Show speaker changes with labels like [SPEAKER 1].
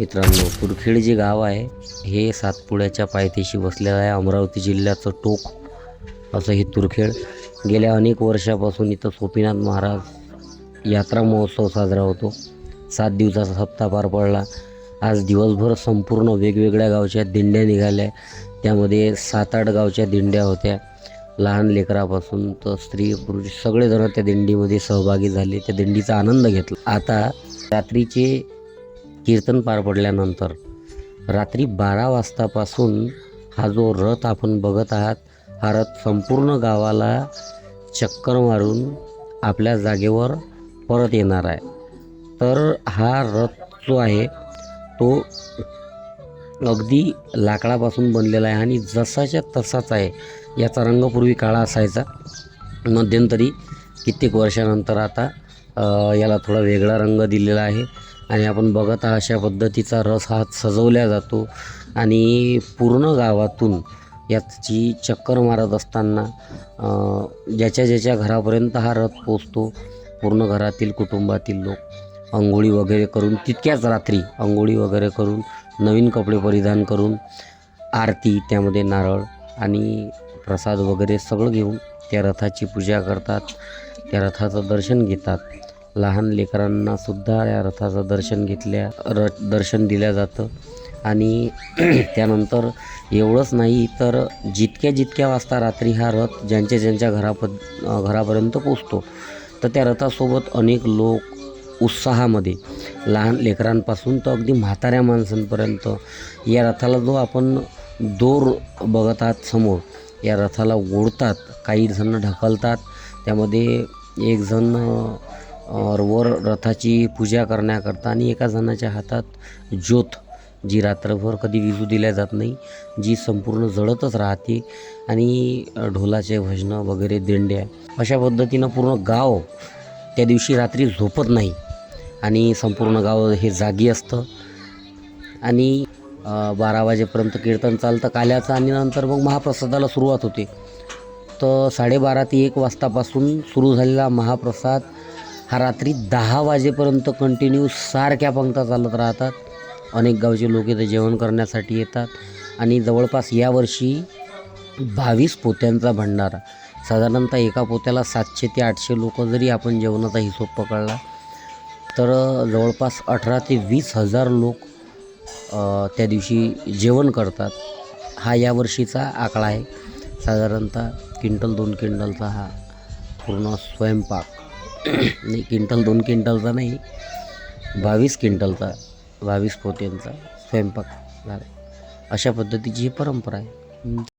[SPEAKER 1] मित्रांनो तुरखेड जे गाव आहे हे सातपुड्याच्या पायथ्याशी वसलेलं आहे. अमरावती जिल्ह्याचं टोक असं हे तुरखेड गेल्या अनेक वर्षापासून इथं सोपीनाथ महाराज यात्रा महोत्सव साजरा होतो. सात दिवसाचा हप्ता पार पडला. आज दिवसभर संपूर्ण वेगवेगळ्या गावच्या दिंड्या निघाल्या. त्यामध्ये सात आठ गावच्या दिंड्या होत्या. लहान लेकरापासून तर स्त्री पुरुष सगळेजण त्या दिंडीमध्ये सहभागी झाले. त्या दिंडीचा आनंद घेतला. आता रात्रीचे कीर्तन पार पडल्यानंतर रात्री बारा वाजतापासून हा जो रथ आपण बघत आहात हा रथ संपूर्ण गावाला चक्कर मारून आपल्या जागेवर परत येणार आहे. तर हा रथ जो आहे तो अगदी लाकडापासून बनलेला आहे आणि जसाच्या तसाच आहे. याचा रंग पूर्वी काळा असायचा. मध्यंतरी कित्येक वर्षानंतर आता याला थोडा वेगळा रंग दिलेला आहे. आणि आपण बघत आहात अशा पद्धतीचा रस हा सजवला जातो. आणि पूर्ण गावातून याची चक्कर मारत असताना ज्याच्या ज्याच्या घरापर्यंत हा रथ पोचतो पूर्ण घरातील कुटुंबातील लोक अंघोळी वगैरे करून तितक्याच रात्री अंघोळी वगैरे करून नवीन कपडे परिधान करून आरती त्यामध्ये नारळ आणि प्रसाद वगैरे सगळं घेऊन त्या रथाची पूजा करतात. त्या रथाचं दर्शन घेतात. लहान लेकरांना सुद्धा या रथाचं दर्शन घेतल्या र दर्शन दिलं जातं. आणि त्यानंतर एवढंच नाही तर जितक्या जितक्या वाजता रात्री हा रथ ज्यांच्या ज्यांच्या घराप घरापर्यंत पोचतो तर त्या रथासोबत अनेक लोक उत्साहामध्ये लहान लेकरांपासून तर अगदी म्हाताऱ्या माणसांपर्यंत या रथाला जो आपण दोर बघत आहात समोर या रथाला ओढतात काही जण ढकलतात त्यामध्ये एक जण वर रथाची पूजा करण्याकरता आणि एका जणाच्या हातात ज्योत जी रात्रभर कधी विजू दिल्या जात नाही जी संपूर्ण जळतच राहते आणि ढोलाचे भजनं वगैरे दिंड्या अशा पद्धतीनं पूर्ण गाव त्या दिवशी रात्री झोपत नाही आणि संपूर्ण गाव हे जागी असतं. आणि बारा वाजेपर्यंत कीर्तन चालतं काल्याचं आणि नंतर मग महाप्रसादाला सुरुवात होते. तर साडेबारा ते एक वाजतापासून सुरू झालेला महाप्रसाद हा रात्री दहा वाजेपर्यंत कंटिन्यू सारख्या पंक्ता चालत राहतात. अनेक गावचे लोक इथे जेवण करण्यासाठी येतात. आणि जवळपास यावर्षी बावीस पोत्यांचा भंडारा. साधारणतः एका पोत्याला सातशे ते आठशे लोक जरी आपण जेवणाचा हिशोब पकडला तर जवळपास अठरा ते वीस हजार लोक त्या दिवशी जेवण करतात. हा यावर्षीचा आकडा आहे. साधारणतः क्विंटल दोन क्विंटलचा हा पूर्ण स्वयंपाक. नाही क्विंटल दोन क्विंटलचा नाही बावीस क्विंटलचा बावीस पोत्यांचा स्वयंपाक झाला. अशा पद्धतीची ही परंपरा आहे.